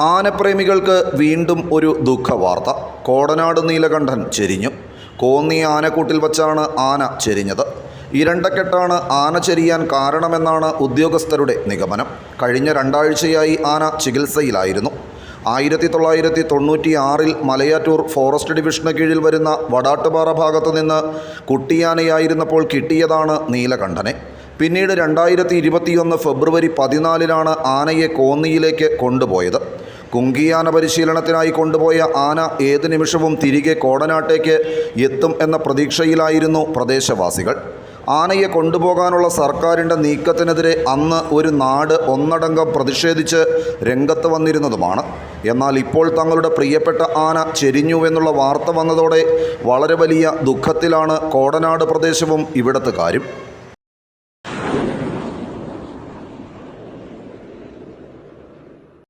ആനപ്രേമികൾക്ക് വീണ്ടും ഒരു ദുഃഖവാർത്ത. കോടനാട് നീലകണ്ഠൻ ചെരിഞ്ഞു. കോന്നി ആനക്കൂട്ടിൽ വച്ചാണ് ആന ചെരിഞ്ഞത്. ഇരണ്ടക്കെട്ടാണ് ആന ചെരിയാൻ കാരണമെന്നാണ് ഉദ്യോഗസ്ഥരുടെ നിഗമനം. കഴിഞ്ഞ രണ്ടാഴ്ചയായി ആന ചികിത്സയിലായിരുന്നു. ആയിരത്തി തൊള്ളായിരത്തി തൊണ്ണൂറ്റി ആറിൽ മലയാറ്റൂർ ഫോറസ്റ്റ് ഡിവിഷന് കീഴിൽ വരുന്ന വടാട്ടുപാറ ഭാഗത്തു നിന്ന് കുട്ടിയാനയായിരുന്നപ്പോൾ കിട്ടിയതാണ് നീലകണ്ഠനെ. പിന്നീട് രണ്ടായിരത്തി ഇരുപത്തിയൊന്ന് ഫെബ്രുവരി പതിനാലിനാണ് ആനയെ കോന്നിയിലേക്ക് കൊണ്ടുപോയത്. കുങ്കിയാന പരിശീലനത്തിനായി കൊണ്ടുപോയ ആന ഏത് നിമിഷവും തിരികെ കോടനാട്ടേക്ക് എത്തും എന്ന പ്രതീക്ഷയിലായിരുന്നു പ്രദേശവാസികൾ. ആനയെ കൊണ്ടുപോകാനുള്ള സർക്കാരിന്റെ നീക്കത്തിനെതിരെ അന്ന് ഒരു നാട് ഒന്നടങ്കം പ്രതിഷേധിച്ച് രംഗത്ത് വന്നിരുന്നതുമാണ്. എന്നാൽ ഇപ്പോൾ തങ്ങളുടെ പ്രിയപ്പെട്ട ആന ചെരിഞ്ഞുവെന്നുള്ള വാർത്ത വന്നതോടെ വളരെ വലിയ ദുഃഖത്തിലാണ് കോടനാട് പ്രദേശവും ഇവിടത്തുകാരും